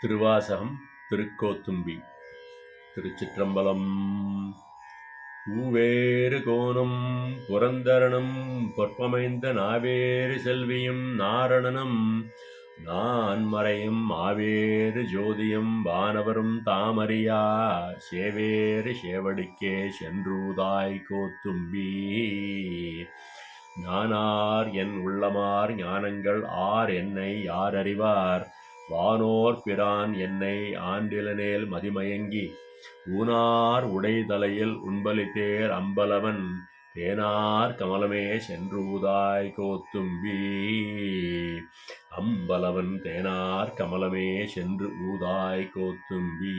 திருவாசகம் திருக்கோத்தும்பி திருச்சிற்றம்பலம். பூவேறு கோணம் புரந்தரனும் பொற்பமைந்த நாவேறு செல்வியும் நாரணனும் நான் மறையும் ஆவேறு ஜோதியும் வானவரும் தாமரியா சேவேறு சேவடிக்கே சென்றூதாய் கோத்தும்பி. ஞானார் என் உள்ளமார் ஞானங்கள் ஆர் என்னை யார் அறிவார்? வானோர் பிரான் என்னை ஆண்டிலனேல் மதிமயங்கி ஊனார் உடைதலையில் உண்பலித்தேர் அம்பலவன் தேனார் கமலமே சென்றூதாய் கோத்தும்பி. அம்பலவன் தேனார் கமலமே சென்று ஊதாய் கோத்தும்பி.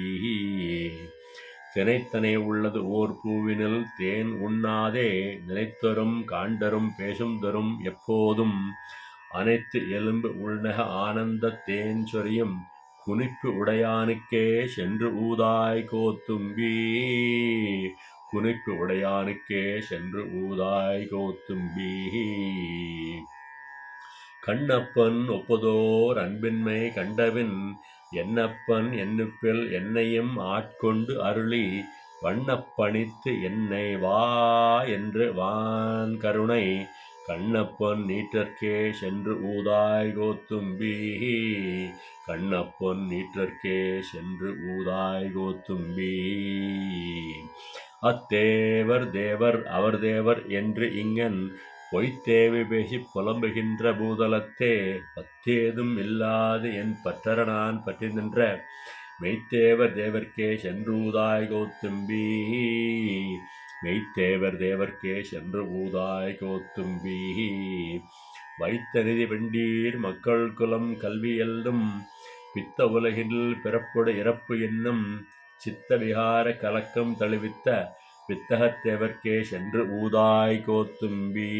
தினைத்தனை உள்ளது ஓர் பூவினில் தேன் உண்ணாதே நினைத்தரும் காண்டரும் பேசும் தரும் எப்போதும் அனைத்து எலும்பு உள்நக ஆனந்த தேஞ்சொரியும் குனிப்பு உடையானுக்கே சென்று ஊதாய் கோத்தும்பி. குனிப்பு உடையானுக்கே சென்று ஊதாய் கோத்தும்பி. கண்ணப்பன் ஒப்பதோர் அன்பின்மை கண்டவின் என்னப்பன் என்னுப்பில் என்னையும் ஆட்கொண்டு அருளி வண்ணப்பணித்து என்னை வா என்று வான் கருணை கண்ணப்பன் நீற்றற்கே சென்று ஊதாய் கோத்தும்பி. கண்ணப்பன் நீற்றற்கே சென்று ஊதாய் கோத்தும்பி. அத்தேவர் தேவர் அவர் தேவர் என்று இங்கன் பொய்த்தேவை பேசி புலம்புகின்ற பூதலத்தே பத்தேதும் இல்லாது என் பற்றரனான் பற்றி நின்ற மெய்த்தேவர் தேவர்க்கே சென்றூதாய் கோத்தும்பி. மெய்த்தேவர் தேவர்க்கே சென்று ஊதாய் கோத்தும்பி. வைத்த நிதி வெண்டீர் மக்கள் குலம் கல்வி எல்லும் பித்த உலகில் பிறப்புட இறப்பு என்னும் சித்த விகார கலக்கம் தழுவித்த வித்தகத்தேவர்க்கே சென்று ஊதாய் கோத்தும்பி.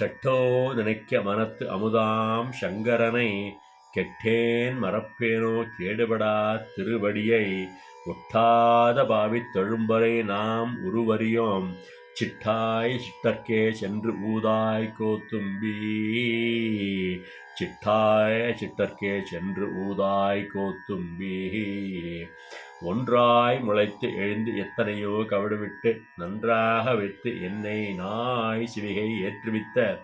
சட்டோ நினைக்க மனத்து அமுதாம் சங்கரனை கெட்டேன் மறப்பேனோ கேடுபடா திருவடியை. ஒட்டாத பாவித் தொழும்பரை நாம் உருவறியோம். சிட்டாய் சிட்டர்க்கே சென்று ஊதாய் கோத்தும்பி. சிட்டாய சிட்டர்க்கே சென்று ஊதாய் கோத்தும்பி. ஒன்றாய் முளைத்து எழுந்து எத்தனையோ கவடுவிட்டு நன்றாக வைத்து என்னை நாய் சிவிகை ஏற்றுவித்த.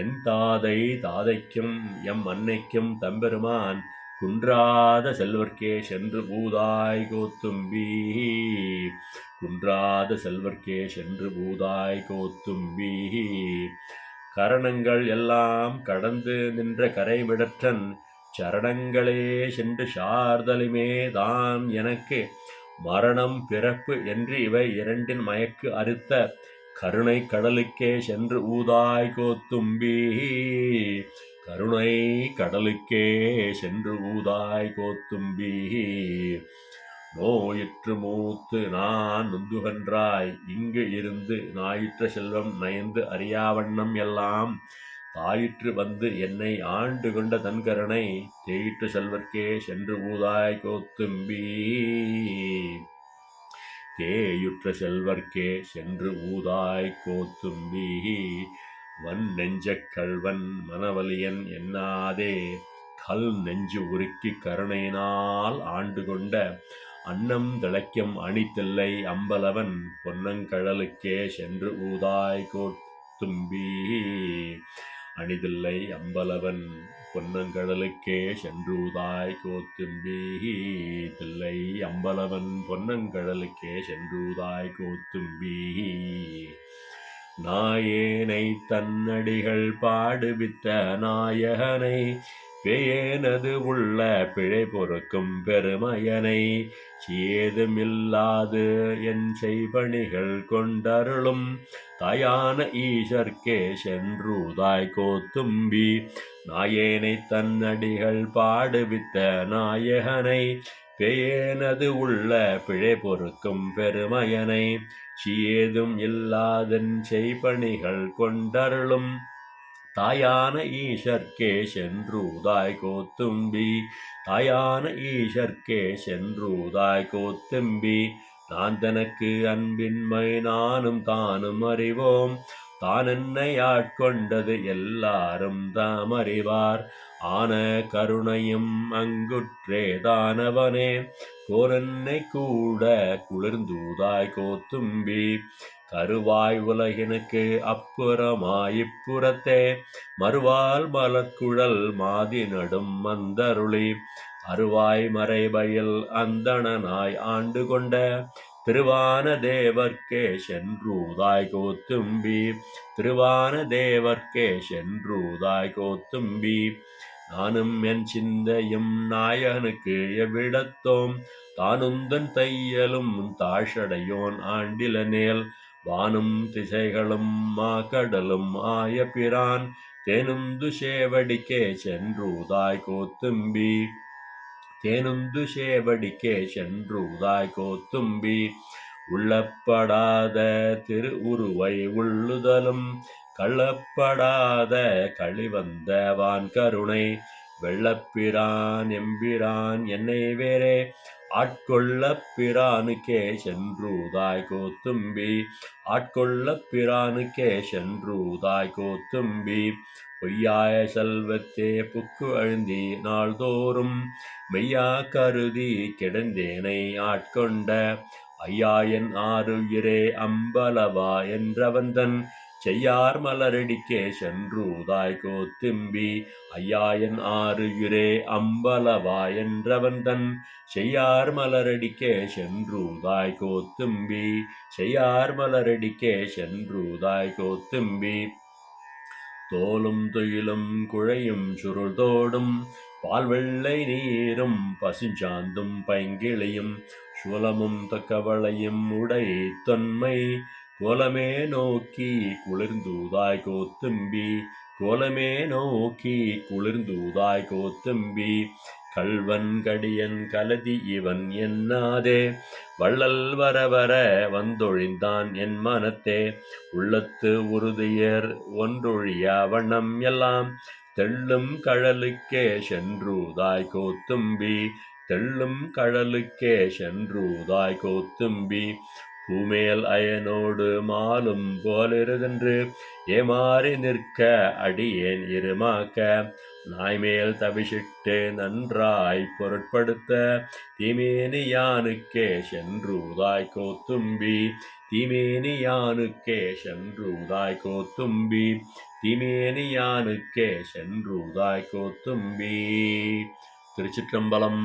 என் தாதை தாதைக்கும் எம் அன்னைக்கும் தம்பெருமான் குன்றாத செல்வர்க்கே சென்று பூதாய் கோத்தும்பி. குன்றாத செல்வர்க்கே சென்று பூதாய் கோத்தும்பி. கரணங்கள் எல்லாம் கடந்து நின்ற கரைவிடற்றன் சரணங்களே சென்று சார்தலுமே தான் எனக்கு மரணம் பிறப்பு என்று இவை இரண்டின் மயக்கு அறுத்த கருணை கடலுக்கே சென்று ஊதாய் கோத்தும்பி. கருணை கடலுக்கே சென்று ஊதாய் கோத்தும்பி. நோயிற்று மூத்து நான் நொந்துகன்றாய் இங்கு இருந்து நாயிற்ற செல்வம் நயந்து அறியாவண்ணம் எல்லாம். தாயிற்று வந்து என்னை ஆண்டு கொண்ட தன்கரனை தேயிற்று செல்வர்க்கே சென்று ஊதாய் கோத்தும்பி. தேயுற்ற செல்வர்க்கே சென்று ஊதாய் கோத்தும்பி. வன் நெஞ்சக் கல்வன் மனவலியன் என்னாதே. கல் நெஞ்சு உருக்கி கருணையினால் ஆண்டு கொண்ட அன்னம் திளைக்கும் அணித்தில்லை அம்பலவன் பொன்னங்கழலுக்கே சென்று ஊதாய் கோத்தும்பி. அணிதில்லை அம்பலவன் பொன்னங்கடலுக்கே சென்றூதாய் கோத்தும்பி தில்லை அம்பலவன் பொன்னங்கடலுக்கே சென்றூதாய் கோத்தும்பி நாயேனை தன்னடிகள் பாடுவித்த நாயகனை பேயனது உள்ள பிழை பொறுக்கும் பெருமையனை சேதுமில்லாது என் செய்பணிகள் கொண்டருளும் தாயான ஈசர்க்கே சென்றுதாய் கோத்தும்பி நாயேனை தன்னடிகள் பாடுவித்த நாயகனை பேயனது உள்ள பிழை பொறுக்கும் பெருமையனை சியேதும் இல்லாதன் செய்பணிகள் கொண்டருளும் தாயான ஈஷர்க்கே சென்றூதாய் கோத்தும்பி தாயான ஈஷர்க்கே சென்றூதாய் கோத்தும்பி. நான் தனக்கு அன்பின்மை நானும் தானும் அறிவோம். தான் என்னை ஆட்கொண்டது எல்லாரும் தாம் அறிவார். ஆன கருணையும் அங்குற்றே தானவனே. கோரன்னை கூட குளிர்ந்தூதாய் கோத்தும்பி. கருவாய் உலகினுக்கு அப்புறமாய் இப்புறத்தே மறுவால் மலக்குழல் மாதி நடும் மந்தருளி அருவாய் மறைபயில் அந்தணனாய் ஆண்டு கொண்ட திருவான தேவர்க்கே சென்றூதாய் கோத்தும்பி. திருவான தேவர்க்கே சென்றூதாய் கோத்தும்பி. நானும் என் சிந்தையும் நாயகனுக்கு எவ்விடத்தோம் தானுந்தன் தையலும் தாழ்ஷடையோன் ஆண்டிலனேல். வானும் திசைகளும் மாக்கடலும் ஆய பிரான் தேனுந்து சேவடிக்கே சென்றூதாய் கோத்தும்பி. தேனுந்து சேவடிக்கே சென்று உதாய் கோத்தும்பி. உள்ளப்படாத திரு உருவை உள்ளுதலும் கள்ளப்படாத கழிவந்த வான் கருணை வெள்ளப்பிரான் எம்பிரான் என்னை வேறே ஆட்கொள்ள பிரானுக்கே சென்றுதாய் கோத்தும்பி. ஆட்கொள்ள பிரானுக்கே சென்றுதாய் கோத்தும்பி. பொய்யாய செல்வத்தே புக்கு அழுந்தி நாள்தோறும். மெய்யா கருதி கிடந்தேனை ஆட்கொண்ட. ஐயாயன் ஆறுயிரே அம்பலவா என்றவந்தன். செய்யார் மலரடிக்கே சென்றூதாய் கோத்தும்பி ஐயாயன் ஆறுயிரே அம்பலவா என்றவன் தன் செய்யார் மலரடிக்கே சென்றூதாய் கோத்தும்பி செய்யார் மலரடிக்கே சென்றூதாய் கோத்தும்பி. தோலும் துயிலும் குழையும் சுருள்தோடும் பால் வெள்ளை நீரும் பசுஞ்சாந்தும் பைங்கிளியும் சுலமும் தக்கவளையும் உடை தொன்மை கோலமே நோக்கி குளிர்ந்தூதாய் கோத்தும்பி. கோலமே நோக்கி குளிர்ந்தூதாய் கோத்தும்பி. கல்வன் கடியன் கலதி இவன் என்னாதே. வள்ளல் வர வர வந்தொழிந்தான் என் மனத்தே. உள்ளத்து உறுதியர் ஒன்றொழியா வண்ணம் எல்லாம். தெள்ளும் கழலுக்கே சென்றுதாய் கோத்தும்பி. தெள்ளும் கழலுக்கே சென்றுதாய் கோத்தும்பி. பூமேல் அயனோடு மாலும் போலிருதென்று ஏமாறி நிற்க அடியேன் இருமாக்க. நாய்மேல் தவிசிட்டு நன்றாய் பொருட்படுத்த தீமேனியானுக்கே சென்றூதாய் கோத்தும்பி. தீமேனியானுக்கே சென்றூதாய் கோத்தும்பி. தீமேனியானுக்கே சென்றூதாய் கோத்தும்பி. திருச்சிற்றம்பலம்